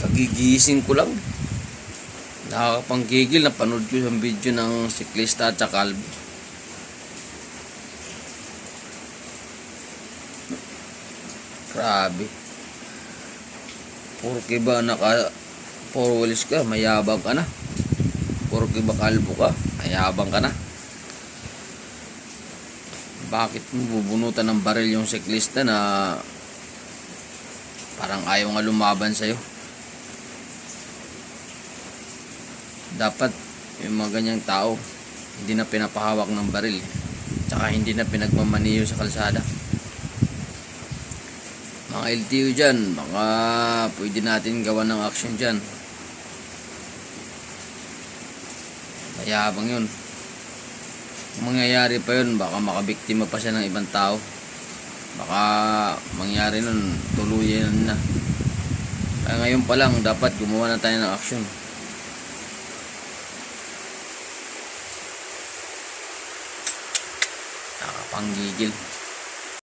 Kagigising ko lang. Nakakapanggigil. Napanood ko yung video ng siklista at saka. Grabe. Porke ba naka four wheels ka, mayabang ka na. Porke ba kalbo ka, mayabang ka na. Bakit mo bubunutan ng baril yung siklista na parang ayaw nga lumaban sa'yo? Dapat yung mga ganyang tao, hindi na pinapahawak ng baril. Tsaka hindi na pinagmamaniyo sa kalsada. Mga LTO dyan, baka pwede natin gawa ng action dyan. Mayabang yun. Kung mangyayari pa yun, baka makabiktima pa siya ng ibang tao. Baka mangyari nun, tuluyan na. Kaya ngayon pa lang, dapat gumawa na tayo ng action. Nakapanggigil.